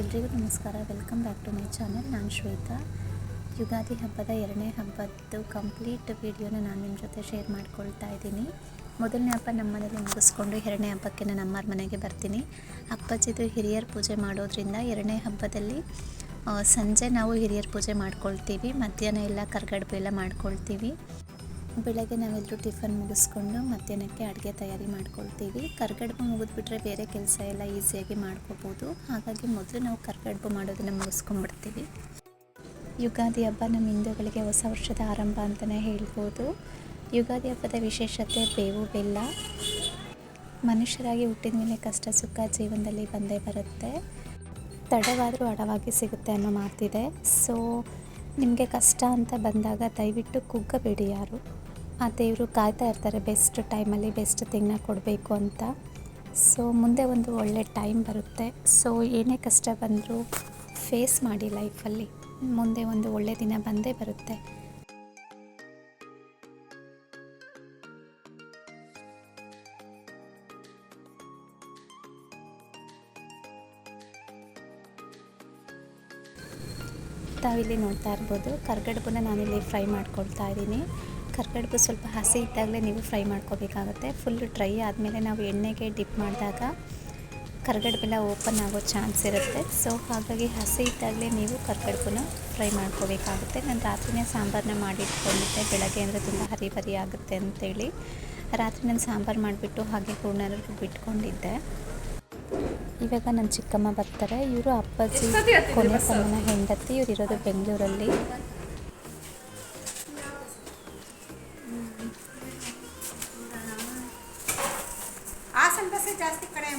ಎಲ್ರಿಗೂ ನಮಸ್ಕಾರ. Welcome back to my channel ನಾನು ಶ್ವೇತಾ. ಯುಗಾದಿ ಹಬ್ಬದ ಎರಡನೇ ಹಬ್ಬದ್ದು ಕಂಪ್ಲೀಟ್ ವಿಡಿಯೋನ ನಾನು ನಿಮ್ಮ ಜೊತೆ ಶೇರ್ ಮಾಡ್ಕೊಳ್ತಾ ಇದ್ದೀನಿ. ಮೊದಲನೇ ಹಬ್ಬ ನಮ್ಮ ಮನೇಲಿ ಮುಗಿಸ್ಕೊಂಡು ಎರಡನೇ ಹಬ್ಬಕ್ಕೆ ನಾನು ಅಮ್ಮರ ಮನೆಗೆ ಬರ್ತೀನಿ. ಅಪ್ಪಾಜಿದು ಹಿರಿಯರ ಪೂಜೆ ಮಾಡೋದ್ರಿಂದ ಎರಡನೇ ಹಬ್ಬದಲ್ಲಿ ಸಂಜೆ ನಾವು ಹಿರಿಯರ ಪೂಜೆ ಮಾಡ್ಕೊಳ್ತೀವಿ. ಮಧ್ಯಾಹ್ನ ಎಲ್ಲ ಕರ್ಗಡ್ಬು ಎಲ್ಲ ಮಾಡ್ಕೊಳ್ತೀವಿ. ಬೆಳಗ್ಗೆ ನಾವೆಲ್ಲರೂ ಟಿಫನ್ ಮುಗಿಸ್ಕೊಂಡು ಮಧ್ಯಾಹ್ನಕ್ಕೆ ಅಡುಗೆ ತಯಾರಿ ಮಾಡ್ಕೊಳ್ತೀವಿ. ಕರ್ಗಡ್ಬು ಮುಗಿದ್ಬಿಟ್ರೆ ಬೇರೆ ಕೆಲಸ ಎಲ್ಲ ಈಸಿಯಾಗಿ ಮಾಡ್ಕೋಬೋದು. ಹಾಗಾಗಿ ಮೊದಲು ನಾವು ಕರ್ಗಡ್ಬು ಮಾಡೋದನ್ನು ಮುಗಿಸ್ಕೊಂಡ್ಬಿಡ್ತೀವಿ. ಯುಗಾದಿ ಹಬ್ಬ ನಮ್ಮ ಹಿಂದೂಗಳಿಗೆ ಹೊಸ ವರ್ಷದ ಆರಂಭ ಅಂತಲೇ ಹೇಳ್ಬೋದು. ಯುಗಾದಿ ಹಬ್ಬದ ವಿಶೇಷತೆ ಬೇವು, ಬೆಲ್ಲ. ಮನುಷ್ಯರಾಗಿ ಹುಟ್ಟಿದ ಮೇಲೆ ಕಷ್ಟ, ಸುಖ ಜೀವನದಲ್ಲಿ ಬಂದೇ ಬರುತ್ತೆ. ತಡವಾದರೂ ಅಡವಾಗಿ ಸಿಗುತ್ತೆ ಅನ್ನೋ ಮಾತಿದೆ. ಸೊ ನಿಮಗೆ ಕಷ್ಟ ಅಂತ ಬಂದಾಗ ದಯವಿಟ್ಟು ಕುಗ್ಗಬೇಡಿ ಯಾರು. ಆ ದೇವರು ಕಾಯ್ತಾ ಇರ್ತಾರೆ, ಬೆಸ್ಟ್ ಟೈಮಲ್ಲಿ ಬೆಸ್ಟ್ ಥಿಂಗ್ನ ಕೊಡಬೇಕು ಅಂತ. ಸೊ ಮುಂದೆ ಒಂದು ಒಳ್ಳೆ ಟೈಮ್ ಬರುತ್ತೆ. ಸೊ ಏನೇ ಕಷ್ಟ ಬಂದರೂ ಫೇಸ್ ಮಾಡಿ ಲೈಫಲ್ಲಿ. ಮುಂದೆ ಒಂದು ಒಳ್ಳೆ ದಿನ ಬಂದೇ ಬರುತ್ತೆ. ತಾವಿಲ್ಲಿ ನೋಡ್ತಾ ಇರ್ಬೋದು ಕರ್ಗಡ್ಬನ್ನ ನಾನಿಲ್ಲಿ ಫ್ರೈ ಮಾಡ್ಕೊಳ್ತಾ ಇದ್ದೀನಿ. ಕರ್ಗಡ್ಬು ಸ್ವಲ್ಪ ಹಸಿ ಇದ್ದಾಗಲೇ ನೀವು ಫ್ರೈ ಮಾಡ್ಕೋಬೇಕಾಗುತ್ತೆ. ಫುಲ್ ಡ್ರೈ ಆದಮೇಲೆ ನಾವು ಎಣ್ಣೆಗೆ ಡಿಪ್ ಮಾಡಿದಾಗ ಕರ್ಗಡ್ಬೆಲ್ಲ ಓಪನ್ ಆಗೋ ಚಾನ್ಸ್ ಇರುತ್ತೆ. ಸೊ ಹಾಗಾಗಿ ಹಸಿ ಇದ್ದಾಗಲೇ ನೀವು ಕರ್ಗಡ್ಬುನ ಫ್ರೈ ಮಾಡ್ಕೋಬೇಕಾಗುತ್ತೆ. ನಾನು ರಾತ್ರಿನೇ ಸಾಂಬಾರನ್ನ ಮಾಡಿಟ್ಕೊಂಡಿದ್ದೆ. ಬೆಳಗ್ಗೆ ಅಂದರೆ ತುಂಬ ಹರಿಬರಿ ಆಗುತ್ತೆ ಅಂತೇಳಿ. ರಾತ್ರಿ ನಾನು ಸಾಂಬಾರು ಮಾಡಿಬಿಟ್ಟು ಹಾಗೆ ಹೂರ್ಣ ಬಿಟ್ಕೊಂಡಿದ್ದೆ. ಇವಾಗ ನನ್ನ ಚಿಕ್ಕಮ್ಮ ಬರ್ತಾರೆ. ಇವರು ಅಪ್ಪಾಜಿ ಕೊನೆ ತಮ್ಮನ ಹೆಂಡತಿ. ಇವರು ಇರೋದು ಬೆಂಗಳೂರಲ್ಲಿ. ಬಸ್ಸೇ ಜಾಸ್ತಿ ಕಡೆ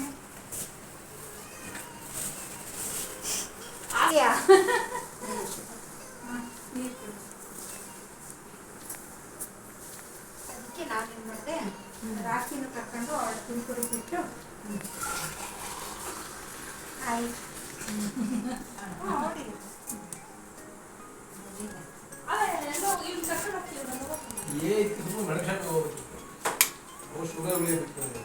ಅದಕ್ಕೆ ನಾನೇನು ಮಾಡಿದೆ ರಾಖಿನ ಕರ್ಕೊಂಡು ಅವಳು ತುಮಕೂರಿಗೆ ಬಿಟ್ಟು ಆಯ್ತು ಏ ತುಂಬ ಅವು ಶುಗರ್ ಸಿಗೋದು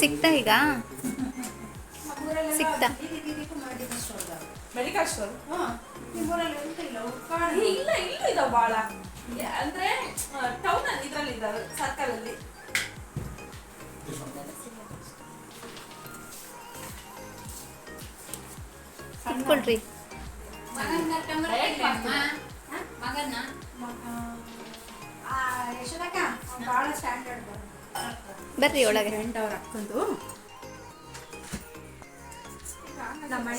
ಸಿಕ್ತಾ ಈಗ? ಸಿಕ್ತಾ? ಮೆಡಿಕಲ್ ಸ್ಟೋರ್ ಇಲ್ಲ ಇಲ್ಲ. ಇದಾವ ಬಾಳ. ಅಂದ್ರೆ ಟೌನ್ ಅಲ್ಲಿ ಇದ್ರಲ್ಲಿ ಸರ್ಕಲ್ ಅಲ್ಲಿ. ಇಟ್ಕೊಳ್ರಿ. ಮಗನ ಕರ್ಕೊಂಡ್ ಬರ್ರಿ ಒಳಗೆ.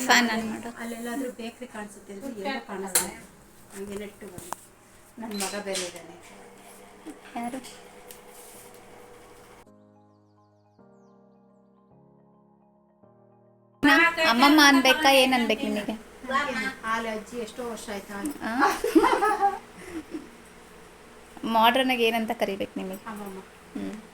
Fan on ಮಾಡು. ಅಲ್ಲೆಲ್ಲಾದ್ರೂ ಬೇಕ್ರಿ ಕಾಣಿಸುತ್ತೆ ಅಂದ್ರೆ ಏನೂ ಕಾಣಿಸಲ್ಲ ಹಂಗೆ ನೆಟ್ಟು ಬಂದು ನನ್ನ ಮಗ ಬೇರೆ ಇದ್ದಾನೆ ಯಾರು? ಅಮ್ಮಮ್ಮ ಅನ್ಬೇಕಾ ಏನ್ ಅನ್ಬೇಕು ನಿಮಗೆ? ಹಾಲು ಅಜ್ಜಿ ಎಷ್ಟೋ ವರ್ಷ ಆಯ್ತಾ? ಮಾಡ್ರನ್ ಆಗಿ ಏನಂತ ಕರಿಬೇಕು ನಿಮಗೆ? ಹ್ಞೂ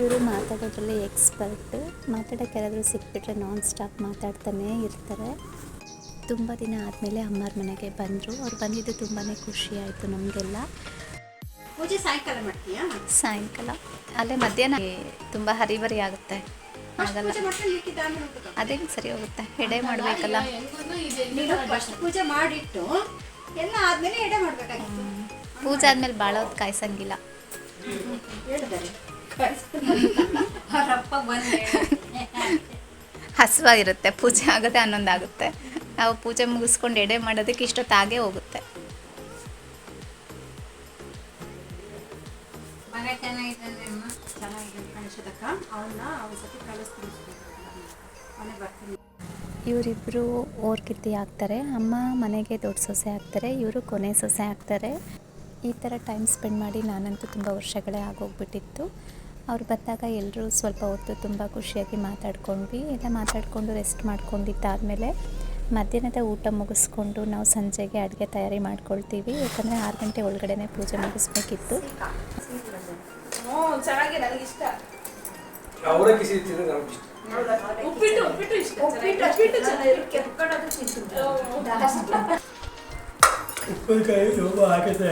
ಇವರು ಮಾತಾಡೋದ್ರಲ್ಲಿ ಎಕ್ಸ್ಪರ್ಟ್ ಮಾತಾಡೋಕೆ ಯಾರಾದರೂ ಸಿಕ್ಬಿಟ್ರೆ ನಾನ್ ಸ್ಟಾಪ್ ಮಾತಾಡ್ತಾನೇ ಇರ್ತಾರೆ. ತುಂಬ ದಿನ ಆದಮೇಲೆ ಅಮ್ಮರ ಮನೆಗೆ ಬಂದರು. ಅವ್ರು ಬಂದಿದ್ದು ತುಂಬಾ ಖುಷಿ ಆಯಿತು ನಮಗೆಲ್ಲ. ಪೂಜೆ ಸಾಯಂಕಾಲ. ಅಲ್ಲೇ ಮಧ್ಯಾಹ್ನ. ತುಂಬ ಹರಿಬರಿ ಆಗುತ್ತೆ. ಆಗಲ್ಲ. ಅದೇನು ಸರಿ ಹೋಗುತ್ತೆ. ಎಡೆ ಮಾಡಬೇಕಲ್ಲ. ಪೂಜೆ ಮಾಡಿಟ್ಟು ಎಲ್ಲ ಆದ್ಮೇಲೆ ಎಡೆ ಮಾಡ್ಬೇಕಾಗಿತ್ತು. ಪೂಜೆ ಆದ್ಮೇಲೆ ಭಾಳ ಹೊತ್ತು ಕಾಯ್ಸಂಗಿಲ್ಲ ಹಸುವಾಗಿರುತ್ತೆ. ಪೂಜೆ ಆಗುತ್ತೆ ಹನ್ನೊಂದಾಗುತ್ತೆ ನಾವು ಪೂಜೆ ಮುಗಿಸ್ಕೊಂಡು ಎಡೆ ಮಾಡೋದಕ್ಕೆ ಇಷ್ಟೊತ್ತಾಗೇ ಹೋಗುತ್ತೆ. ಇವರಿಬ್ಬರು ಓರ್ಕಿತ್ತಿ ಆಗ್ತಾರೆ ಅಮ್ಮ ಮನೆಗೆ ದೊಡ್ಡ ಸೊಸೆ ಆಗ್ತಾರೆ ಇವರು ಕೊನೆ ಸೊಸೆ ಆಗ್ತಾರೆ. ಈ ಥರ ಟೈಮ್ ಸ್ಪೆಂಡ್ ಮಾಡಿ ನಾನಂತೂ ತುಂಬ ವರ್ಷಗಳೇ ಆಗೋಗ್ಬಿಟ್ಟಿತ್ತು. ಅವ್ರು ಬಂದಾಗ ಎಲ್ಲರೂ ಸ್ವಲ್ಪ ಹೊತ್ತು ತುಂಬ ಖುಷಿಯಾಗಿ ಮಾತಾಡ್ಕೊಂಡ್ವಿ. ಎಲ್ಲ ಮಾತಾಡಿಕೊಂಡು ರೆಸ್ಟ್ ಮಾಡ್ಕೊಂಡಿದ್ದಾದಮೇಲೆ ಮಧ್ಯಾಹ್ನದ ಊಟ ಮುಗಿಸ್ಕೊಂಡು ನಾವು ಸಂಜೆಗೆ ಅಡುಗೆ ತಯಾರಿ ಮಾಡ್ಕೊಳ್ತೀವಿ. ಯಾಕಂದರೆ ಆರು ಗಂಟೆ ಒಳಗಡೆನೆ ಪೂಜೆ ಮುಗಿಸ್ಬೇಕಿತ್ತು. ಹ್ಞೂ ಚೆನ್ನಾಗಿ ನನಗೆ ತಿನ್ನೋದು ನಮ್ಗೆ ಇಷ್ಟ ಉಪ್ಪಿಟ್ಟು ಉಪ್ಪಿಟ್ಟು ಚೆನ್ನಾಗಿ. ಉಪ್ಪಿಟ್ಟು ಚೆನ್ನಾಗಿರುತ್ತೆ ಉಪ್ಪಿನಕಾಯಿ ತುಂಬ ಹಾಕೈತೆ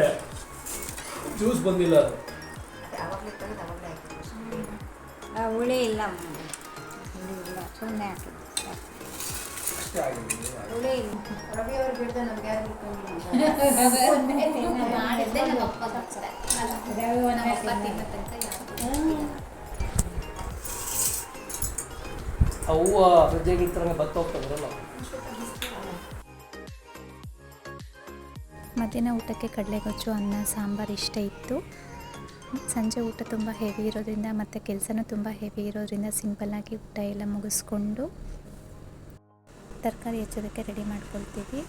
ಜ್ಯೂಸ್ ಬಂದಿಲ್ಲ. ಅದು ಹುಳಿ ಇಲ್ಲ ಹುಳಿ ಇಲ್ಲ. ಸುಮ್ಮನೆ ಹಾಕಿದ್ದು ಹುಳಿ ಇಲ್ಲ. ರವಿ ಅವ್ರು ಬಿಡ್ದೆ ನಮ್ಗೆ ಯಾರು ಮಾಡಿದ್ದೆ ನಮ್ಮ ಅಪ್ಪಗೆ ರವಿ ನಮ್ಮ ಅಪ್ಪ ತಿನ್ನೋ ತನಕ ಬರಲ್ಲ ಮಧ್ಯಾಹ್ನ ಊಟಕ್ಕೆ ಕಡಲೆಗೊಜ್ಜು, ಅನ್ನ, ಸಾಂಬಾರ್ ಇಷ್ಟ ಇತ್ತು. ಸಂಜೆ ಊಟ ತುಂಬ ಹೆವಿ ಇರೋದ್ರಿಂದ ಮತ್ತು ಕೆಲಸನೂ ತುಂಬ ಹೆವಿ ಇರೋದ್ರಿಂದ ಸಿಂಪಲ್ಲಾಗಿ ಊಟ ಎಲ್ಲ ಮುಗಿಸ್ಕೊಂಡು ತರಕಾರಿ ಹೆಚ್ಚೋದಕ್ಕೆ ರೆಡಿ ಮಾಡ್ಕೊಳ್ತೀವಿ.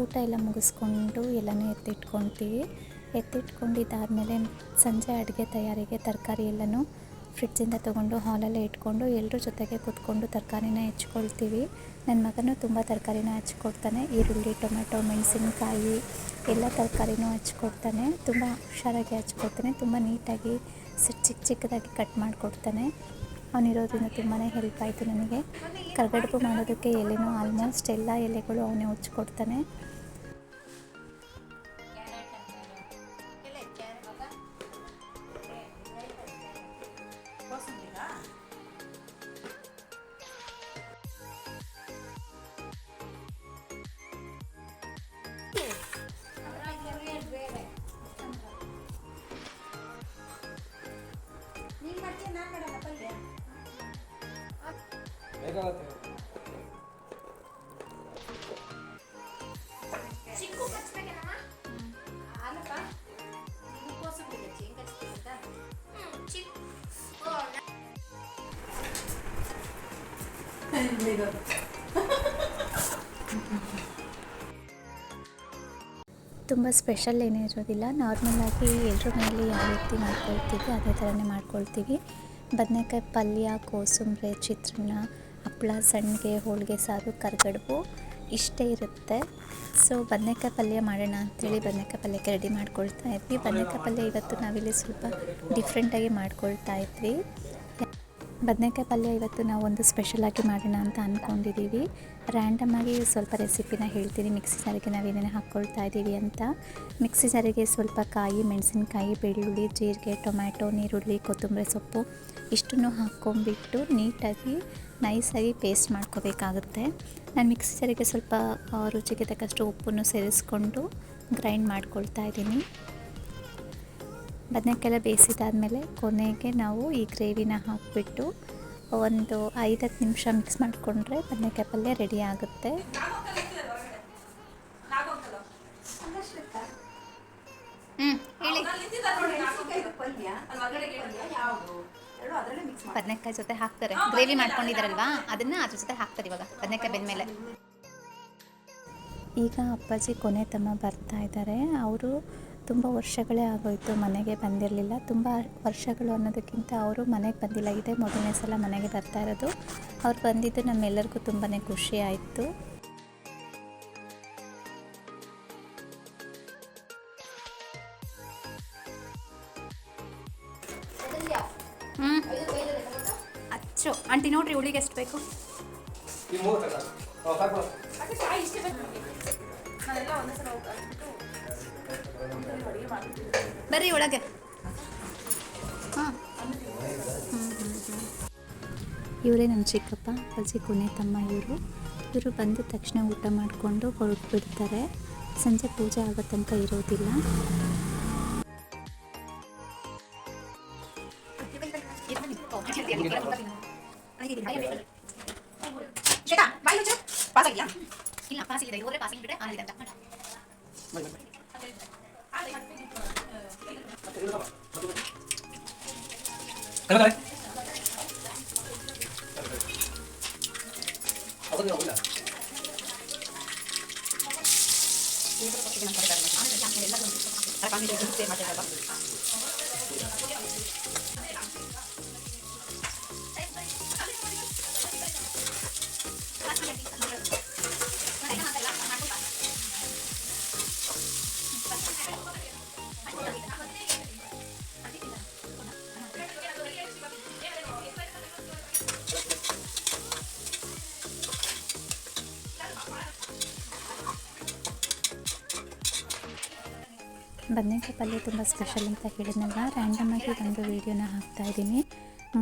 ಊಟ ಎಲ್ಲ ಮುಗಿಸ್ಕೊಂಡು ಎಲ್ಲನೂ ಎತ್ತಿಟ್ಕೊಳ್ತೀವಿ. ಎತ್ತಿಟ್ಕೊಂಡಿದ್ದಾದಮೇಲೆ ಸಂಜೆ ಅಡುಗೆ ತಯಾರಿಗೆ ತರಕಾರಿ ಎಲ್ಲನೂ ಫ್ರಿಡ್ಜಿಂದ ತೊಗೊಂಡು ಹಾಲಲ್ಲೇ ಇಟ್ಕೊಂಡು ಎಲ್ಲರ ಜೊತೆಗೆ ಕೂತ್ಕೊಂಡು ತರಕಾರಿನ ಹೆಚ್ಕೊಳ್ತೀವಿ. ನನ್ನ ಮಗನೂ ತುಂಬ ತರಕಾರಿನ ಹಚ್ಕೊಡ್ತಾನೆ. ಈರುಳ್ಳಿ ಟೊಮೆಟೊ ಮೆಣಸಿನಕಾಯಿ ಎಲ್ಲ ತರಕಾರಿನೂ ಹಚ್ಕೊಡ್ತಾನೆ. ತುಂಬ ಹುಷಾರಾಗಿ ಹಚ್ಕೊಡ್ತಾನೆ. ತುಂಬ ನೀಟಾಗಿ ಚಿಕ್ಕ ಚಿಕ್ಕದಾಗಿ ಕಟ್ ಮಾಡಿಕೊಡ್ತಾನೆ. ಅವನಿರೋದ್ರಿಂದ ತುಂಬಾ ಹೆಲ್ಪ್ ಆಯಿತು ನನಗೆ ಕರ್ಗಡುಪು ಮಾಡೋದಕ್ಕೆ ಎಲೆನೂ ಆಲ್ಮೋಸ್ಟ್ ಎಲ್ಲ ಎಲೆಗಳು ಅವನೇ ಉಚ್ಕೊಡ್ತಾನೆ ತುಂಬ ಸ್ಪೆಷಲ್ ಏನೇ ಇರೋದಿಲ್ಲ. ನಾರ್ಮಲಾಗಿ ಎಲ್ಲರ ಮನೇಲಿ ಯಾವ ರೀತಿ ಮಾಡ್ಕೊಳ್ತೀವಿ, ಅದೇ ಥರನೇ ಮಾಡ್ಕೊಳ್ತೀವಿ. ಬದನೆಕಾಯಿ ಪಲ್ಯ, ಕೋಸಂಬರಿ, ಚಿತ್ರಾನ್ನ ಹಪ್ಪಳ ಸಣ್ಣಗೆ ಹೋಳಿಗೆ, ಸಾರು, ಕರ್ಗಡುಬು ಇಷ್ಟೇ ಇರುತ್ತೆ. ಸೊ ಬದನೆಕಾಯಿ ಪಲ್ಯ ಮಾಡೋಣ ಅಂಥೇಳಿ ಬದನೆಕಾಯಿ ಪಲ್ಯಕ್ಕೆ ರೆಡಿ ಮಾಡ್ಕೊಳ್ತಾ ಇದ್ವಿ. ಬದನೆಕಾಯಿ ಪಲ್ಯ ಇವತ್ತು ನಾವಿಲ್ಲಿ ಸ್ವಲ್ಪ ಡಿಫ್ರೆಂಟಾಗಿ ಮಾಡ್ಕೊಳ್ತಾ ಇದ್ವಿ. ಬದನೆಕಾಯಿ ಪಲ್ಯ ಇವತ್ತು ನಾವು ಒಂದು ಸ್ಪೆಷಲಾಗಿ ಮಾಡೋಣ ಅಂತ ಅಂದ್ಕೊಂಡಿದ್ದೀವಿ ರ್ಯಾಂಡಮಾಗಿ ಸ್ವಲ್ಪ ರೆಸಿಪಿನ ಹೇಳ್ತೀನಿ. ಮಿಕ್ಸಿ ಜಾರಿಗೆ ಏನೇನು ಹಾಕ್ಕೊಳ್ತಾ ಇದ್ದೀವಿ ಅಂತ. ಮಿಕ್ಸಿ ಜಾರಿಗೆ ಸ್ವಲ್ಪ ಕಾಯಿ, ಮೆಣಸಿನ್ಕಾಯಿ, ಬೆಳ್ಳುಳ್ಳಿ, ಜೀರಿಗೆ, ಟೊಮ್ಯಾಟೊ, ನೀರುಳ್ಳಿ, ಕೊತ್ತಂಬರಿ ಸೊಪ್ಪು ಇಷ್ಟನ್ನು ಹಾಕ್ಕೊಂಡ್ಬಿಟ್ಟು ನೀಟಾಗಿ ನೈಸಾಗಿ ಪೇಸ್ಟ್ ಮಾಡ್ಕೋಬೇಕಾಗುತ್ತೆ. ನಾನು ಮಿಕ್ಸಿ ಜಾರಿಗೆ ಸ್ವಲ್ಪ ರುಚಿಗೆ ತಕ್ಕಷ್ಟು ಉಪ್ಪನ್ನು ಸೇರಿಸ್ಕೊಂಡು ಗ್ರೈಂಡ್ ಮಾಡ್ಕೊಳ್ತಾ ಇದ್ದೀನಿ. ಬದನೆಕಾಯೆಲ್ಲ ಬೇಯಿಸಿದಾದಮೇಲೆ ಕೊನೆಗೆ ನಾವು ಈ ಗ್ರೇವಿನ ಹಾಕಿಬಿಟ್ಟು ಒಂದು ಐದು ಹತ್ತು ನಿಮಿಷ ಮಿಕ್ಸ್ ಮಾಡಿಕೊಂಡ್ರೆ ಬದನೆಕಾಯಿ ಪಲ್ಯ ರೆಡಿ ಆಗುತ್ತೆ. ಬದನೆಕಾಯಿ ಜೊತೆ ಹಾಕ್ತಾರೆ. ಗ್ರೇವಿ ಮಾಡ್ಕೊಂಡಿದ್ದಾರಲ್ವಾ? ಅದನ್ನು ಅದ್ರ ಜೊತೆ ಹಾಕ್ತಾರೆ ಇವಾಗ, ಬದನೆಕಾಯಿ ಬೆಂದಮೇಲೆ. ಈಗ ಅಪ್ಪಾಜಿ ಕೊನೆ ತಮ್ಮ ಬರ್ತಾ ಇದ್ದಾರೆ. ಅವರು ತುಂಬ ವರ್ಷಗಳೇ ಆಗೋಯಿತು ಮನೆಗೆ ಬಂದಿರಲಿಲ್ಲ. ತುಂಬ ವರ್ಷಗಳು ಅನ್ನೋದಕ್ಕಿಂತ ಅವರು ಮನೆಗೆ ಬಂದಿಲ್ಲ ಇದೇ ಮೊದಲನೇ ಸಲ ಮನೆಗೆ ಬರ್ತಾ ಇರೋದು. ಅವ್ರು ಬಂದಿದ್ದು ನಮ್ಮೆಲ್ಲರಿಗೂ ತುಂಬಾ ಖುಷಿ ಆಯಿತು. ಅಚ್ಚು. ಆಂಟಿ ನೋಡ್ರಿ ಹುಳಿಗೆ ಎಷ್ಟು ಬೇಕು? ಇಷ್ಟೇ ಬರ್ರಿ ಒಳಗೆ. ಹಾಂ. ಇವರೇ ನಮ್ಮ ಚಿಕ್ಕಪ್ಪ ಅಜ್ಜಿ ಕೊನೆ ತಮ್ಮ ಇವರು. ಇವರು ಬಂದ ತಕ್ಷಣ ಊಟ ಮಾಡಿಕೊಂಡು ಹೊರಟು ಬಿಡ್ತಾರೆ ಸಂಜೆ ಪೂಜೆ ಆಗೋ ತನಕ ಇರೋದಿಲ್ಲ. ಇಲ್ಲ ಪಾಸ್ ಇದೆ. ಇವರೇ ಪಾಸ್ ಬಿಟ್ಟರೆ ಆಗಿದೆ ಅಂತ. ಕರೆ ಅದನ್ನ ಬದನೆಕಾಯಿ ಪಲ್ಯ ತುಂಬ ಸ್ಪೆಷಲ್ ಅಂತ ಹೇಳಿದ್ನಲ್ಲ ರ್ಯಾಂಡಮಾಗಿ ಒಂದು ವೀಡಿಯೋನ ಹಾಕ್ತಾ ಇದ್ದೀನಿ.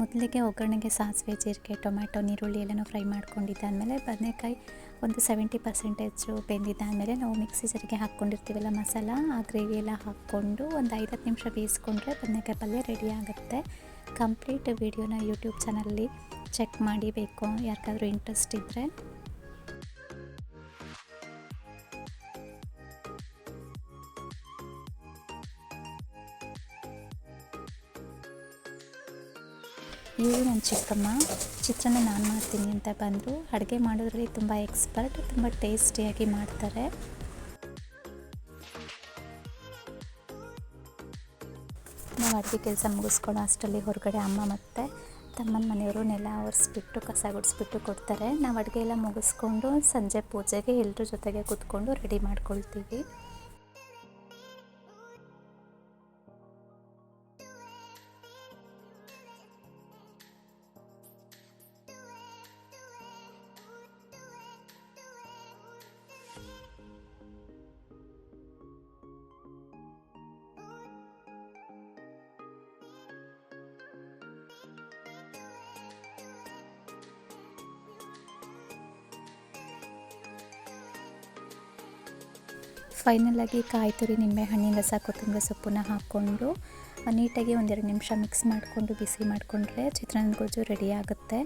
ಮೊದಲಿಗೆ ಒಗ್ಗರಣೆಗೆ ಸಾಸಿವೆ, ಜೀರಿಗೆ, ಟೊಮ್ಯಾಟೊ ನೀರುಳ್ಳಿ ಎಲ್ಲನೂ ಫ್ರೈ ಮಾಡ್ಕೊಂಡಿದ್ದಾದಮೇಲೆ ಬದನೆಕಾಯಿ ಒಂದು ಸೆವೆಂಟಿ ಪರ್ಸೆಂಟೇಜು ಬೆಂದಿದ್ದಾದಮೇಲೆ ನಾವು ಮಿಕ್ಸಿ ಜರಿಗೆ ಹಾಕ್ಕೊಂಡಿರ್ತೀವಲ್ಲ ಮಸಾಲ, ಆ ಗ್ರೇವಿ ಎಲ್ಲ ಹಾಕ್ಕೊಂಡು ಒಂದು ಐವತ್ತು ನಿಮಿಷ ಬೇಯಿಸ್ಕೊಂಡ್ರೆ ಬದನೆಕಾಯಿ ಪಲ್ಯ ರೆಡಿ ಆಗುತ್ತೆ. ಕಂಪ್ಲೀಟ್ ವೀಡಿಯೋನ ಯೂಟ್ಯೂಬ್ ಚಾನಲ್ಲಿ ಚೆಕ್ ಮಾಡಿಬೇಕು ಯಾರಿಗಾದ್ರೂ ಇಂಟ್ರೆಸ್ಟ್ ಇದ್ದರೆ ಇವರು ನನ್ನ ಚಿಕ್ಕಮ್ಮ. ಚಿತ್ರಾನ್ನ ನಾನು ಮಾಡ್ತೀನಿ ಅಂತ ಬಂದರು ಅಡುಗೆ ಮಾಡೋದ್ರಲ್ಲಿ ತುಂಬ ಎಕ್ಸ್ಪರ್ಟ್ ತುಂಬ ಟೇಸ್ಟಿಯಾಗಿ ಮಾಡ್ತಾರೆ. ನಾವು ಅಡುಗೆ ಕೆಲಸ ಮುಗಿಸ್ಕೊಂಡು ಅಷ್ಟರಲ್ಲಿ ಹೊರಗಡೆ ಅಮ್ಮ ಮತ್ತು ತಮ್ಮನ ಮನೆಯವರು ನೆಲ ಒರೆಸ್ಬಿಟ್ಟು, ಕಸ ಗುಡಿಸ್ಬಿಟ್ಟು ಕೊಡ್ತಾರೆ. ನಾವು ಅಡುಗೆ ಎಲ್ಲ ಮುಗಿಸ್ಕೊಂಡು ಸಂಜೆ ಪೂಜೆಗೆ ಎಲ್ಲರ ಜೊತೆಗೆ ಕೂತ್ಕೊಂಡು ರೆಡಿ ಮಾಡ್ಕೊಳ್ತೀವಿ. ಫೈನಲಾಗಿ ಕಾಯಿ ತುರಿ ನಿಂಬೆಹಣ್ಣಿನ ರಸ ಕೊತ್ತಂಬರಿ ಸೊಪ್ಪನ್ನ ಹಾಕ್ಕೊಂಡು ನೀಟಾಗಿ ಒಂದೆರಡು ನಿಮಿಷ ಮಿಕ್ಸ್ ಮಾಡಿಕೊಂಡು, ಬಿಸಿ ಮಾಡಿಕೊಂಡ್ರೆ ಚಿತ್ರಾನ್ನ ಗೊಜ್ಜು ರೆಡಿ ಆಗುತ್ತೆ.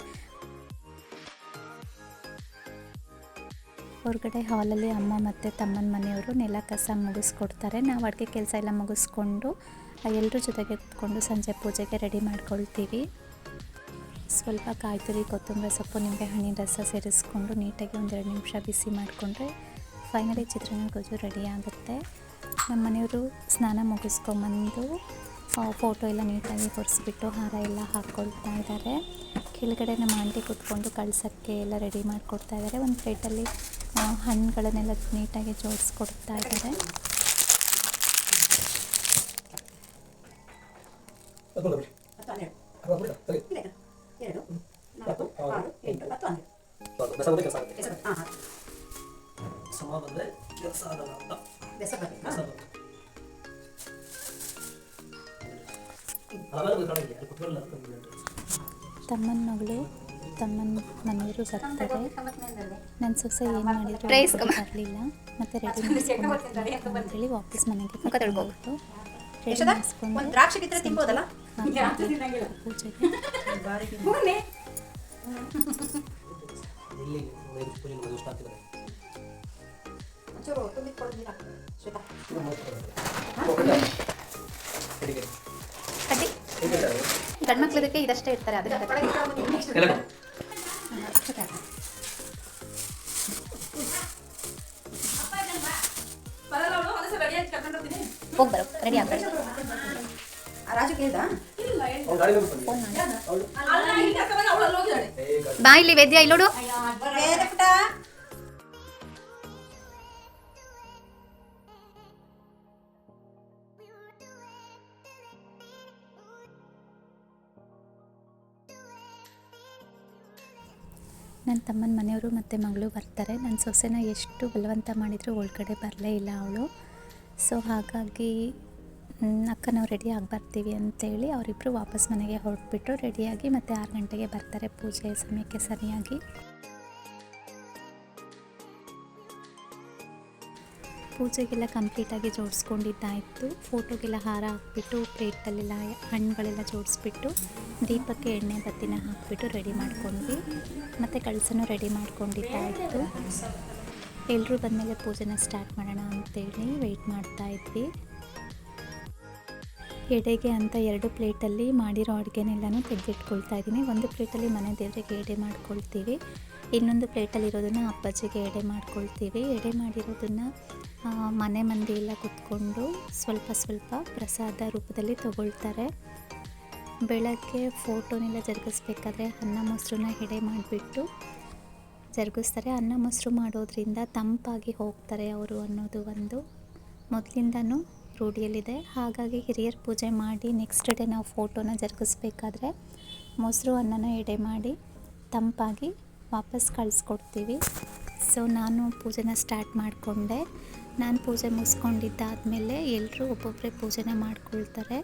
ಹೊರಗಡೆ ಹಾಲಲ್ಲಿ ಅಮ್ಮ ಮತ್ತು ತಮ್ಮನ ಮನೆಯವರು ನೆಲ ಕಸ ಮುಗಿಸ್ಕೊಡ್ತಾರೆ. ನಾವು ಅಡುಗೆ ಕೆಲಸ ಎಲ್ಲ ಮುಗಿಸ್ಕೊಂಡು ಎಲ್ಲರ ಜೊತೆಗೆ ಕುತ್ಕೊಂಡು ಸಂಜೆ ಪೂಜೆಗೆ ರೆಡಿ ಮಾಡ್ಕೊಳ್ತೀವಿ. ಸ್ವಲ್ಪ ಕಾಯಿ ತುರಿ ಕೊತ್ತಂಬರಿ ಸೊಪ್ಪು ನಿಂಬೆಹಣ್ಣಿನ ರಸ ಸೇರಿಸ್ಕೊಂಡು ನೀಟಾಗಿ ಒಂದೆರಡು ನಿಮಿಷ ಬಿಸಿ ಮಾಡಿಕೊಂಡ್ರೆ ಫೈನಲಿ ಚಿತ್ರಾನ್ನ ಗೊಜ್ಜು ರೆಡಿ ಆಗುತ್ತೆ. ನಮ್ಮ ಮನೆಯವರು ಸ್ನಾನ ಮುಗಿಸ್ಕೊಂಬಂದು ಫೋಟೋ ಎಲ್ಲ ನೀಟಾಗಿ ಕೊಡಿಸ್ಬಿಟ್ಟು ಹಾರ ಎಲ್ಲ ಹಾಕ್ಕೊಳ್ತಾ ಇದ್ದಾರೆ. ಕೆಳಗಡೆ ನಮ್ಮ ಆಂಟಿ ಕುತ್ಕೊಂಡು ಕಳ್ಸೋಕ್ಕೆ ಎಲ್ಲ ರೆಡಿ ಮಾಡಿಕೊಡ್ತಾ ಇದ್ದಾರೆ. ಒಂದು ಪ್ಲೇಟಲ್ಲಿ ಹಣ್ಣುಗಳನ್ನೆಲ್ಲ ನೀಟಾಗಿ ಜೋಡಿಸ್ಕೊಡ್ತಾ ಇದ್ದಾರೆ. ಎರಡು ಎಂಟು ಸಮ ಬಂದ್ರೆ ಕೆಲಸ ಆಗಲ್ಲ ಅಂತ ತಮ್ಮನ ಮಗಳು ತಮ್ಮನ ಮನೆಯವರು ಬರ್ತಾರೆ ನನ್ನ ಸೊಸೆ ಏನು ಮಾಡಿದ್ರು ಬರಲಿಲ್ಲ. ಮತ್ತೆ ರೆಡಿ ಅಂತೇಳಿ ವಾಪಸ್ ಮನೆಗೆ ಮುಖ ರೆಡಿ ಮಾಡಿಸ್ಕೊಂಡು ದ್ರಾಕ್ಷಿ ತಿನ್ಬೋದಲ್ಲ? ಪೂಜೆಗೆ ಇಲ್ಲಿ ಒಂಚೂರು ಶ್ವೇತಾ ಕಡ್ಡಿ ಗಂಡು ಮಕ್ಳದಕ್ಕೆ ಇದಷ್ಟೇ ಇರ್ತಾರೆ ಅದಕ್ಕೆ ಹೋಗಿ ಬರೋ ರೆಡಿ ಎಲ್ಲ ಬರಲ್ಲ ಅವಳು ಒಂದೇ ಸಲ ರೆಡಿ ಆಗಿ ನನ್ನ ತಮ್ಮನ ಮನೆಯವರು ಮತ್ತು ಮಗಳು ಬರ್ತಾರೆ. ನನ್ನ ಸೊಸೆನ ಎಷ್ಟು ಬಲವಂತ ಮಾಡಿದರೂ ಒಳಗಡೆ ಬರಲೇ ಇಲ್ಲ ಅವಳು. ಸೊ ಹಾಗಾಗಿ ಅಕ್ಕನವ್ರು ಅಕ್ಕ ನಾವು ರೆಡಿ ಆಗಿ ಬರ್ತೀವಿ ಅಂತೇಳಿ ಅವರಿಬ್ಬರು ವಾಪಸ್ ಮನೆಗೆ ಹೊರಟ್ಬಿಟ್ಟು ರೆಡಿಯಾಗಿ ಮತ್ತು ಆರು ಗಂಟೆಗೆ ಬರ್ತಾರೆ ಪೂಜೆ ಸಮಯಕ್ಕೆ ಸರಿಯಾಗಿ. ಪೂಜೆಗೆಲ್ಲ ಕಂಪ್ಲೀಟಾಗಿ ಜೋಡಿಸ್ಕೊಂಡಿದ್ದಾಯಿತು. ಫೋಟೋಗೆಲ್ಲ ಹಾರ ಹಾಕ್ಬಿಟ್ಟು ಪ್ಲೇಟಲ್ಲೆಲ್ಲ ಹಣ್ಣುಗಳೆಲ್ಲ ಜೋಡಿಸ್ಬಿಟ್ಟು, ದೀಪಕ್ಕೆ ಎಣ್ಣೆ ಬತ್ತಿನ ಹಾಕಿಬಿಟ್ಟು ರೆಡಿ ಮಾಡ್ಕೊಂಡ್ವಿ. ಮತ್ತು ಕಳಸನೂ ರೆಡಿ ಮಾಡ್ಕೊಂಡಿದ್ದಾಯಿತು. ಎಲ್ಲರೂ ಬಂದಮೇಲೆ ಪೂಜೆನ ಸ್ಟಾರ್ಟ್ ಮಾಡೋಣ ಅಂತೇಳಿ ವೆಯ್ಟ್ ಮಾಡ್ತಾ ಇದ್ವಿ ಎಡೆಗೆ ಅಂತ ಎರಡು ಪ್ಲೇಟಲ್ಲಿ ಮಾಡಿರೋ ಅಡುಗೆನೆಲ್ಲನೂ ತೆಗೆದಿಟ್ಕೊಳ್ತಾ ಇದ್ದೀನಿ ಒಂದು ಪ್ಲೇಟಲ್ಲಿ ಮನೆ ದೇವರಿಗೆ ಎಡೆ ಮಾಡ್ಕೊಳ್ತೀವಿ. ಇನ್ನೊಂದು ಪ್ಲೇಟಲ್ಲಿರೋದನ್ನು ಅಪ್ಪಾಜಿಗೆ ಎಡೆ ಮಾಡ್ಕೊಳ್ತೀವಿ. ಎಡೆ ಮಾಡಿರೋದನ್ನು ಮನೆ ಮಂದಿ ಎಲ್ಲ ಕುತ್ಕೊಂಡು ಸ್ವಲ್ಪ ಸ್ವಲ್ಪ ಪ್ರಸಾದ ರೂಪದಲ್ಲಿ ತಗೊಳ್ತಾರೆ. ಬೆಳಗ್ಗೆ ಫೋಟೋನೆಲ್ಲ ಜರುಗಿಸ್ಬೇಕಾದ್ರೆ ಅನ್ನ ಮೊಸರನ್ನ ಎಡೆ ಮಾಡಿಬಿಟ್ಟು ಜರುಗಿಸ್ತಾರೆ. ಅನ್ನ ಮೊಸರು ಮಾಡೋದ್ರಿಂದ ತಂಪಾಗಿ ಹೋಗ್ತಾರೆ ಅವರು ಅನ್ನೋದು ಒಂದು ಮೊದಲಿಂದನೂ ರೂಢಿಯಲ್ಲಿದೆ. ಹಾಗಾಗಿ ಹಿರಿಯರ ಪೂಜೆ ಮಾಡಿ ನೆಕ್ಸ್ಟ್ ಡೇ ನಾವು ಫೋಟೋನ ಜರುಗಿಸ್ಬೇಕಾದ್ರೆ ಮೊಸರು ಅನ್ನನ ಎಡೆ ಮಾಡಿ ತಂಪಾಗಿ ವಾಪಸ್ ಕಳಿಸ್ಕೊಡ್ತೀವಿ. ಸೊ ನಾನು ಪೂಜೆನ ಸ್ಟಾರ್ಟ್ ಮಾಡಿಕೊಂಡೆ. ನಾನು ಪೂಜೆ ಮುಗಿಸ್ಕೊಂಡಿದ್ದಾದಮೇಲೆ ಎಲ್ಲರೂ ಒಬ್ಬೊಬ್ಬರೇ ಪೂಜೆನ ಮಾಡ್ಕೊಳ್ತಾರೆ.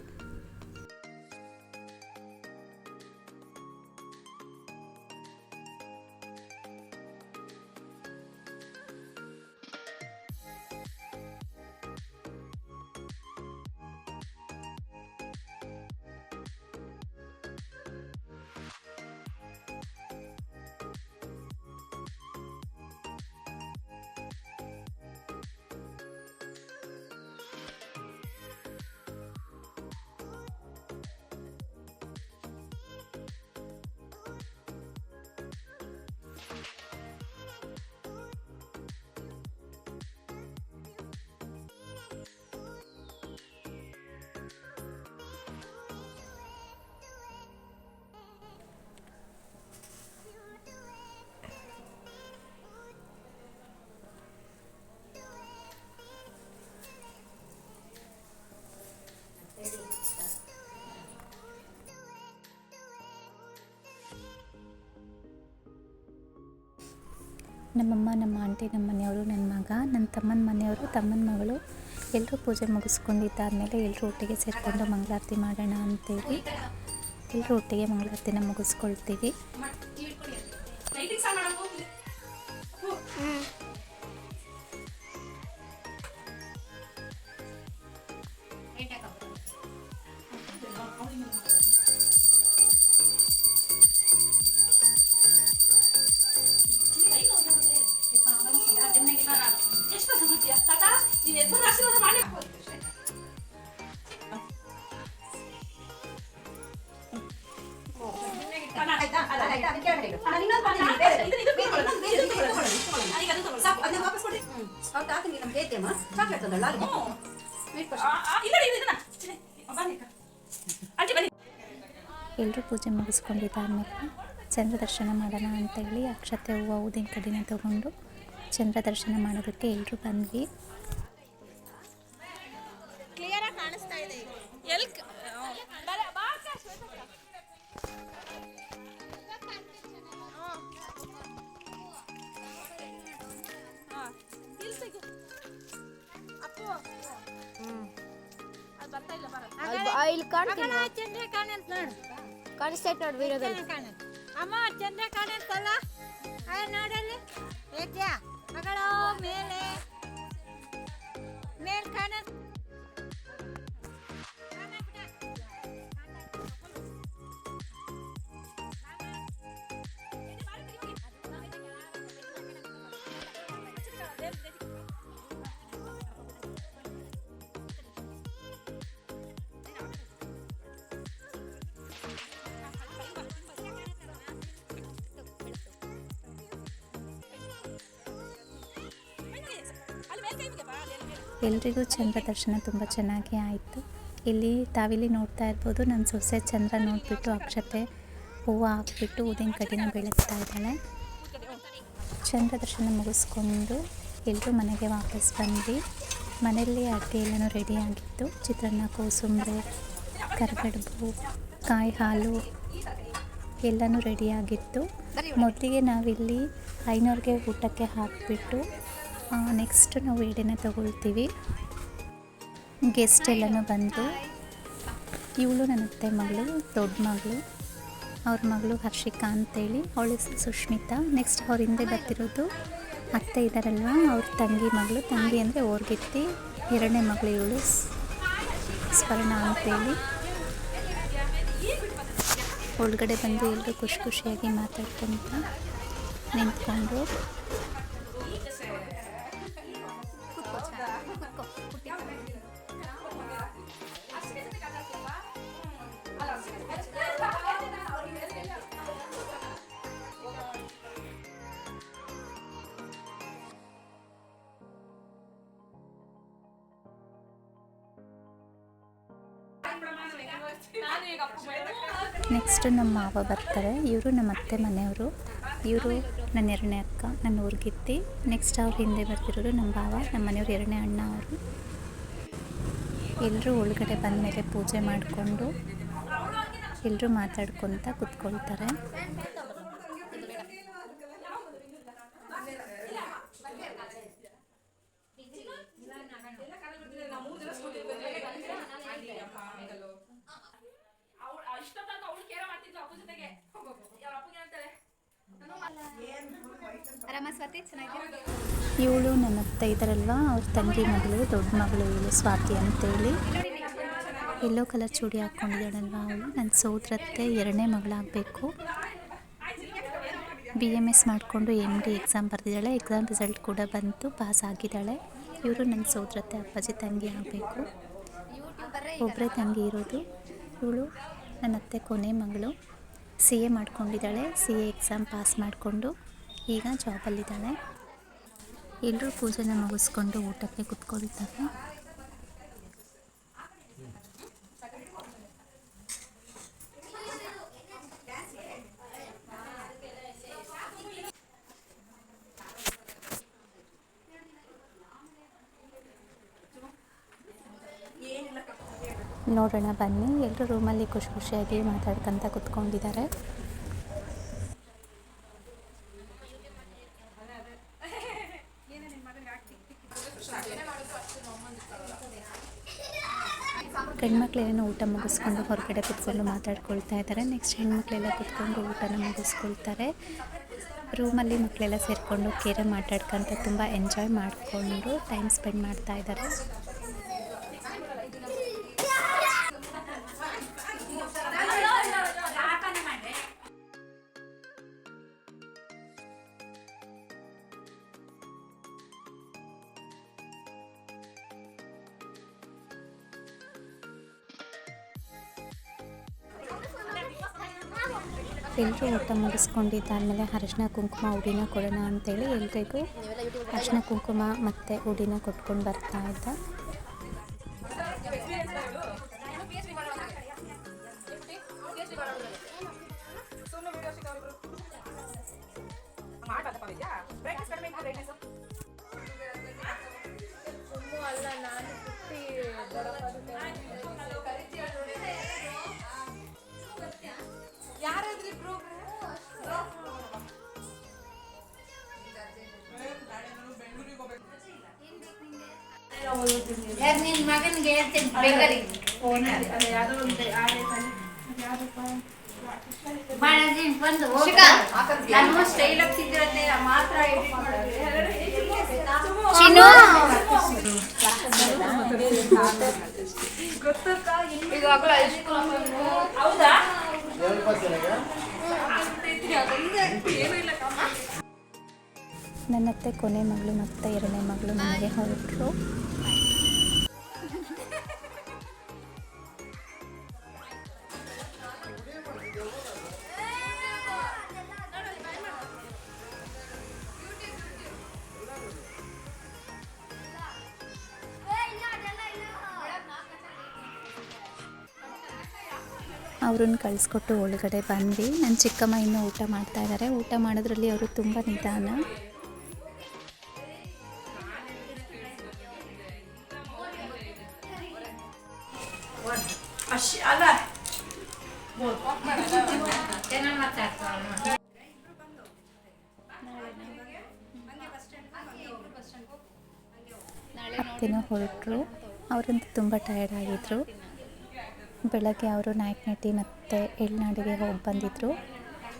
ನಮ್ಮಮ್ಮ, ನಮ್ಮ ಆಂಟಿ, ನಮ್ಮ ಮನೆಯವರು, ನನ್ನ ಮಗ, ನನ್ನ ತಮ್ಮನ ಮನೆಯವರು, ತಮ್ಮನ ಮಗಳು ಎಲ್ಲರೂ ಪೂಜೆ ಮುಗಿಸ್ಕೊಂಡಿದ್ದಾದಮೇಲೆ ಎಲ್ಲರೂ ಒಟ್ಟಿಗೆ ಸೇರಿಕೊಂಡು ಮಂಗಳಾರತಿ ಮಾಡೋಣ ಅಂತೇಳಿ ಎಲ್ಲರೂ ಒಟ್ಟಿಗೆ ಮಂಗಳಾರತಿನ ಮುಗಿಸ್ಕೊಳ್ತೀವಿ. ಮುಗಿಸ್ಕೊಂಡಿದ್ದಾದ್ಮೇಲೆ ಚಂದ್ರ ದರ್ಶನ ಮಾಡೋಣ ಅಂತೇಳಿ ಅಕ್ಷತೆ ಹೂವು ಊದಿನ ಕಡ್ಡಿನ ತಗೊಂಡು ಚಂದ್ರ ದರ್ಶನ ಮಾಡೋದಕ್ಕೆ ಎಲ್ಲರೂ ಬಂದ್ವಿ. ಇಲ್ಲಿ ಕಾಣ್ತಿಲ್ಲ ಕಾಣಿಸ್ತೈತೆ ನೋಡಿ ವೀಡಿಯೋದಲ್ಲಿ ಅಮ್ಮ ಚಂದ್ರ ಕಾಣಿಸ್ತಲ್ಲ ನೋಡಲ್ಲಿ? ಏಕ್ಯಾ ಮಗಳು ಮೇಲೆ. ಮೇಲೆ ಕಾಣ ಎಲ್ರಿಗೂ ಚಂದ್ರ ದರ್ಶನ ತುಂಬ ಚೆನ್ನಾಗಿ ಆಯಿತು. ಇಲ್ಲಿ ತಾವಿಲ್ಲಿ ನೋಡ್ತಾ ಇರ್ಬೋದು, ನನ್ನ ಸೊಸೆ ಚಂದ್ರ ನೋಡಿಬಿಟ್ಟು ಅಕ್ಷತೆ ಹೂವು ಹಾಕ್ಬಿಟ್ಟು ಊದಿನ ಕಡ್ಡಿನ ಬೆಳಗ್ತಾ ಇದ್ದಾಳೆ. ಚಂದ್ರ ದರ್ಶನ ಮುಗಿಸ್ಕೊಂಡು ಎಲ್ಲರೂ ಮನೆಗೆ ವಾಪಸ್ ಬಂದ್ವಿ. ಮನೆಯಲ್ಲಿ ಅಡುಗೆ ಎಲ್ಲನೂ ರೆಡಿ ಆಗಿತ್ತು. ಚಿತ್ರಾನ್ನ ಕೋಸಂಬರಿ ಕರಿಗಡುಬು ಕಾಯಿ ಹಾಲು ಎಲ್ಲನೂ ರೆಡಿಯಾಗಿತ್ತು ಮೊದಲಿಗೆ ನಾವಿಲ್ಲಿ ಐನೂರಿಗೆ ಊಟಕ್ಕೆ ಹಾಕಿಬಿಟ್ಟು ನೆಕ್ಸ್ಟ್ ನಾವು ಎಡೆನ ತಗೊಳ್ತೀವಿ. ಗೆಸ್ಟ್ ಎಲ್ಲನೂ ಬಂದು, ಇವಳು ನನ್ನ ಅತ್ತೆ ಮಗಳು, ದೊಡ್ಡ ಮಗಳು, ಅವ್ರ ಮಗಳು ಹರ್ಷಿಕಾ ಅಂತೇಳಿ, ಅವಳ ಹೆಸರು ಸುಷ್ಮಿತಾ ನೆಕ್ಸ್ಟ್ ಅವ್ರ ಹಿಂದೆ ಬರ್ತಿರೋದು ಅತ್ತೆ ಇದ್ದಾರಲ್ವ ಅವ್ರ ತಂಗಿ ಮಗಳು. ತಂಗಿ ಅಂದರೆ ಓರ್ಗಿತ್ತಿ, ಎರಡನೇ ಮಗಳು ಇವಳು, ಸ್ಮರಣ ಅಂತೇಳಿ. ಒಳಗಡೆ ಬಂದು ಎಲ್ಲರೂ ಖುಷಿ ಖುಷಿಯಾಗಿ ಮಾತಾಡ್ಕೊಂತ ನಿಂತ್ಕೊಂಡ್ರು. ಮಾವ ಬರ್ತಾರೆ. ಇವರು ನಮ್ಮ ಅತ್ತೆ ಮನೆಯವರು. ಇವರು ನನ್ನ ಎರಡನೇ ಅಕ್ಕ, ನನ್ನ ಊರ್ಗಿತ್ತಿ. ನೆಕ್ಸ್ಟ್ ಅವ್ರ ಹಿಂದೆ ಬರ್ತಿರೋರು ನಮ್ಮ ಭಾವ, ನಮ್ಮ ಮನೆಯವ್ರು ಎರಡನೇ ಅಣ್ಣ ಅವರು. ಎಲ್ಲರೂ ಒಳಗಡೆ ಬಂದಮೇಲೆ ಪೂಜೆ ಮಾಡಿಕೊಂಡು ಎಲ್ಲರೂ ಮಾತಾಡ್ಕೊತ ಕುತ್ಕೊಳ್ತಾರೆ ಇಷ್ಟ ತನಕ ಅವಳು ಕೇರ ಮಾಡ್ತಿದ್ಲು ಅಪ್ಪ ಜೊತೆಗೆ ಅವ್ರ ಅಪ್ಪಗೆ ಹೇಳ್ತಾಳೆ ಇವಳು ನನ್ನ ಅತ್ತೆ ಇದ್ದಾರಲ್ವ ಅವ್ರ ತಂಗಿ ಮಗಳು, ದೊಡ್ಡ ಮಗಳು ಇವಳು ಸ್ವಾತಿ ಅಂತೇಳಿ. ಎಲ್ಲೋ ಕಲರ್ ಚೂಡಿ ಹಾಕ್ಕೊಂಡಿದ್ದಾಳಲ್ವ ಅವಳು. ನನ್ನ ಸೋದರತ್ತೆ ಎರಡನೇ ಮಗಳಾಗಬೇಕು. ಬಿ ಎಂ ಎಸ್ ಮಾಡಿಕೊಂಡು ಎಂ ಡಿ ಎಕ್ಸಾಮ್ ಬರೆದಿದ್ದಾಳೆ. ಎಕ್ಸಾಮ್ ರಿಸಲ್ಟ್ ಕೂಡ ಬಂತು ಪಾಸ್ ಆಗಿದ್ದಾಳೆ. ಇವರು ನನ್ನ ಸೋದರತ್ತೆ ಅಪ್ಪಾಜಿ ತಂಗಿ ಆಗಬೇಕು. ಒಬ್ಬರೇ ತಂಗಿ ಇರೋದು. ಇವಳು ನನ್ನ ಅತ್ತೆ, ಕೊನೆ ಮಗಳು. ಸಿ ಎ ಮಾಡ್ಕೊಂಡಿದ್ದಾಳೆ. ಸಿ ಎ ಎಕ್ಸಾಮ್ ಪಾಸ್ ಮಾಡಿಕೊಂಡು. ಈಗ ಜಾಬಲ್ಲಿದ್ದಾಳೆ ಎಲ್ಲರೂ ಪೂಜೆನ ಮುಗಿಸ್ಕೊಂಡು ಊಟಕ್ಕೆ ಕುತ್ಕೊಳ್ತಾರೆ. ನೋಡೋಣ ಬನ್ನಿ. ಎಲ್ಲರೂ ರೂಮಲ್ಲಿ ಖುಷಿ ಖುಷಿಯಾಗಿ ಮಾತಾಡ್ಕೊಂತ ಕುತ್ಕೊಂಡಿದ್ದಾರೆ. ಗಂಡ್ಮಕ್ಳೆಲ್ಲ ಊಟ ಮುಗಿಸ್ಕೊಂಡು ಹೊರಗಡೆ ಕುತ್ಕೊಂಡು ಮಾತಾಡ್ಕೊಳ್ತಾ ಇದ್ದಾರೆ. ನೆಕ್ಸ್ಟ್ ಹೆಣ್ಮಕ್ಳೆಲ್ಲ ಕುತ್ಕೊಂಡು ಊಟನ ಮುಗಿಸ್ಕೊಳ್ತಾರೆ. ರೂಮಲ್ಲಿ ಮಕ್ಕಳೆಲ್ಲ ಸೇರಿಕೊಂಡು ಕೇರ ಮಾತಾಡ್ಕೊಂತ ತುಂಬ ಎಂಜಾಯ್ ಮಾಡಿಕೊಂಡು ಟೈಮ್ ಸ್ಪೆಂಡ್ ಮಾಡ್ತಾ ಇದ್ದಾರೆ. ಎಲ್ಲರೂ ಊಟ ಮುಗಿಸ್ಕೊಂಡಿದ್ದಾದಮೇಲೆ ಅರಿಶಿನ ಕುಂಕುಮ, ಉಡಿನ ಕೊಡೋಣ ಅಂತೇಳಿ ಎಲ್ರಿಗೂ ಅರಿಶಿನ ಕುಂಕುಮ ಮತ್ತು ಉಡಿನ ಕೊಟ್ಕೊಂಡು ಬರ್ತಾ ಇದ್ದ. ನಿನ್ನ ಮಗನಿಗೆ ಹೇಳ್ತೀನಿ ಬೆಂಗಳೂರಿಗೆ. ಭಾಳ ದಿನ ಬಂದು ನಾನು ಸ್ಟೈಲ್ ಆಗ್ತಿದ್ರತ್ತೆ ಮಾತ್ರ edit ಮಾಡೋದು. ಚಿನ್ನು ಇದು ಅಗಳ ಹೌದಾ? ನನ್ನತ್ತೆ ಕೊನೆ ಮಗಳು ಮತ್ತೆ ಎರಡನೇ ಮಗಳು ನನಗೆ ಹೊರಟರು. ಅವ್ರನ್ನ ಕಳಿಸ್ಕೊಟ್ಟು ಒಳಗಡೆ ಬಂದ್ವಿ ನನ್ನ ಚಿಕ್ಕಮ್ಮ ಇನ್ನೂ ಊಟ ಮಾಡ್ತಾ ಇದ್ದಾರೆ ಊಟ ಮಾಡೋದ್ರಲ್ಲಿ ಅವರು ತುಂಬ ನಿಧಾನ. ಹತ್ತಿನ. ಅತ್ತೆನೂ ಹೊರಟರು. ಅವರಂತೂ ತುಂಬ ಟಯರ್ಡ್ ಆಗಿದ್ರು. ಬೆಳಗ್ಗೆ ಅವರು ನಾಯಕನಟ್ಟಿ ಮತ್ತು ಎಳ್ನಾಡಿಗೆ ಹೋಗಿ ಬಂದಿದ್ದರು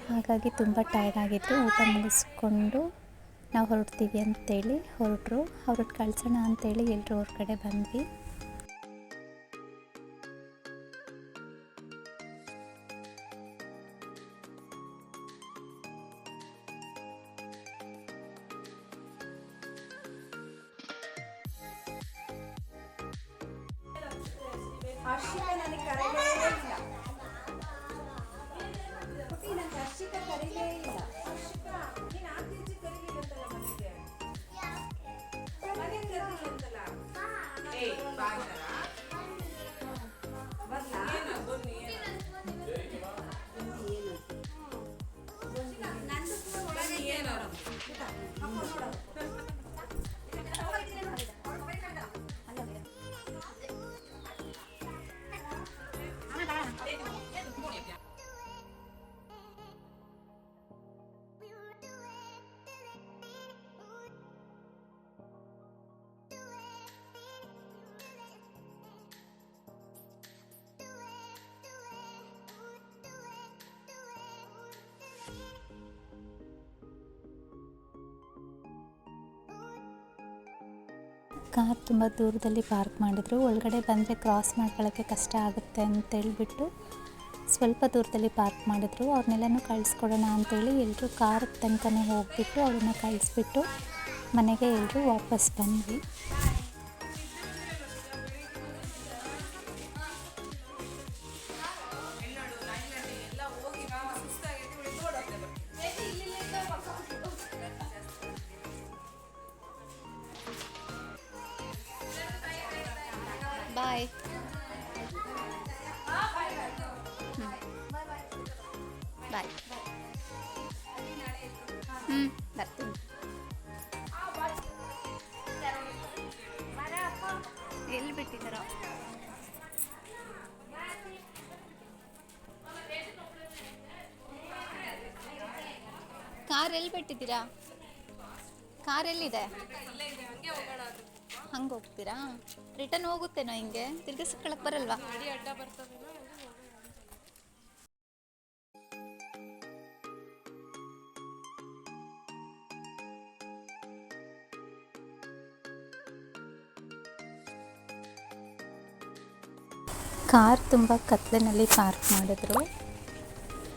ಹಾಗಾಗಿ ತುಂಬ ಟಯರ್ಡ್ ಆಗಿದ್ರು. ಊಟ ಮುಗಿಸ್ಕೊಂಡು ನಾವು ಹೊರಡ್ತೀವಿ ಅಂತೇಳಿ ಹೊರಟ್ರು. ಅವ್ರಿಗೆ ಕಳ್ಸೋಣ ಅಂತೇಳಿ ಎಲ್ಲರೂ ಹೊರಗಡೆ ಬಂದ್ವಿ. ನನಗೆ ಕರೆಯಲೇ ಇಲ್ಲ. ಪುಟ್ಟಿ ನನಗೆ ಹರ್ಷಿಕ ಕರೀಲೇ ಇಲ್ಲ. ನೀನು ಆ ಕೆಜಿ ಕರೀಲಿಲ್ಲಂತಲ್ಲ ಮನೆಗೆ ಮನೆಗೆ ಕರೀಲಿಲ್ಲಂತಲ್ಲ ಏ ಬಾಂಧರ ಕಾರ್ ತುಂಬ ದೂರದಲ್ಲಿ ಪಾರ್ಕ್ ಮಾಡಿದ್ರು. ಒಳಗಡೆ ಬಂದರೆ ಕ್ರಾಸ್ ಮಾಡ್ಕೊಳ್ಳೋಕ್ಕೆ ಕಷ್ಟ ಆಗುತ್ತೆ ಅಂತೇಳ್ಬಿಟ್ಟು ಸ್ವಲ್ಪ ದೂರದಲ್ಲಿ ಪಾರ್ಕ್ ಮಾಡಿದ್ರು. ಅವ್ರನ್ನೆಲ್ಲನೂ ಕಳಿಸ್ಕೊಡೋಣ ಅಂತೇಳಿ ಎಲ್ಲರೂ ಕಾರ್ ತನಕನೇ ಹೋಗ್ಬಿಟ್ಟು ಅವ್ರನ್ನ ಕಳಿಸ್ಬಿಟ್ಟು ಮನೆಗೆ ಎಲ್ಲರೂ ವಾಪಸ್ ಬಂದ್ವಿ. ಕಾರ್ ಎಲ್ಲಿ ಬಿಟ್ಟಿದ್ದೀರಾ? ಕಾರ್ ಎಲ್ಲಿದೆ? ಹಂಗೆ ಹೋಗ್ತೀರಾ? ರಿಟರ್ನ್ ಹೋಗುತ್ತೇನೋ ಹಿಂಗೆ? ತಿರ್ಗಿಸ್ಕೊಳಕ್ಕೆ ಬರಲ್ವಾ? ಕಾರ್ ತುಂಬ ಕತ್ಲೆನಲ್ಲಿ ಪಾರ್ಕ್ ಮಾಡಿದ್ರು.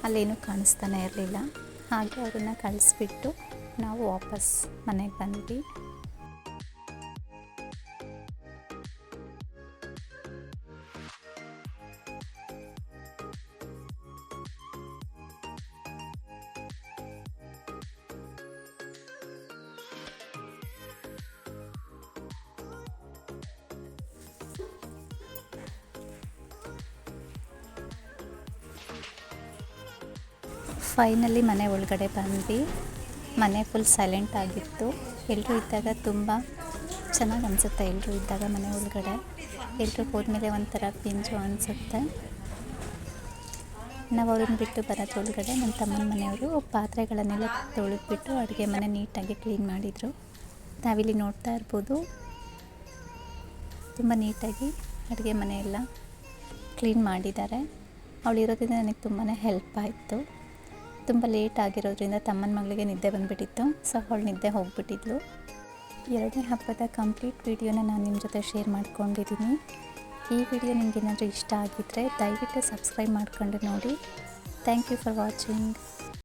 ಅಲ್ಲೇನು ಕಾಣಿಸ್ತಾನೆ ಇರಲಿಲ್ಲ. ಹಾಗೆ ಅವ್ರನ್ನ ಕಳಿಸ್ಬಿಟ್ಟು ನಾವು ವಾಪಸ್ ಮನೆಗೆ ಬಂದ್ವಿ. ಫೈನಲಿ ಮನೆ ಒಳಗಡೆ ಬಂದ್ವಿ. ಮನೆ ಫುಲ್ ಸೈಲೆಂಟ್ ಆಗಿತ್ತು. ಎಲ್ಲರೂ ಇದ್ದಾಗ ತುಂಬ ಚೆನ್ನಾಗಿ ಅನಿಸುತ್ತೆ ಎಲ್ಲರೂ ಇದ್ದಾಗ ಮನೆ ಒಳಗಡೆ. ಎಲ್ಲರೂ ಹೋದ್ಮೇಲೆ ಒಂಥರ ಪಿಂಜು ಅನಿಸುತ್ತೆ. ನಾವು ಅವ್ರನ್ನ ಬಿಟ್ಟು ಬರೋದು ಒಳಗಡೆ ನನ್ನ ತಮ್ಮನ ಮನೆಯವರು ಪಾತ್ರೆಗಳನ್ನೆಲ್ಲ ತೊಳೆದ್ಬಿಟ್ಟು ಅಡುಗೆ ಮನೆ ನೀಟಾಗಿ ಕ್ಲೀನ್ ಮಾಡಿದರು. ನಾವಿಲ್ಲಿ ನೋಡ್ತಾ ಇರ್ಬೋದು. ತುಂಬ ನೀಟಾಗಿ ಅಡುಗೆ ಮನೆಯೆಲ್ಲ ಕ್ಲೀನ್ ಮಾಡಿದ್ದಾರೆ. ಅವಳಿರೋದ್ರಿಂದ ನನಗೆ ತುಂಬಾ ಹೆಲ್ಪ್ ಆಯಿತು. ತುಂಬ ಲೇಟ್ ಆಗಿರೋದ್ರಿಂದ ತಮ್ಮನ ಮಗಳಿಗೆ ನಿದ್ದೆ ಬಂದುಬಿಟ್ಟಿತ್ತು. ಸೊ ಅವಳು ನಿದ್ದೆ ಹೋಗ್ಬಿಟ್ಟಿದ್ಲು. ಎರಡನೇ ಹಬ್ಬದ ಕಂಪ್ಲೀಟ್ ವಿಡಿಯೋನ ನಾನು ನಿಮ್ಮ ಜೊತೆ ಶೇರ್ ಮಾಡ್ಕೊಂಡಿದ್ದೀನಿ. ಈ ವಿಡಿಯೋ ನಿಮಗೇನಾದರೂ ಇಷ್ಟ ಆಗಿದ್ದರೆ ದಯವಿಟ್ಟು ಸಬ್ಸ್ಕ್ರೈಬ್ ಮಾಡ್ಕೊಂಡು ನೋಡಿ. Thank you for watching.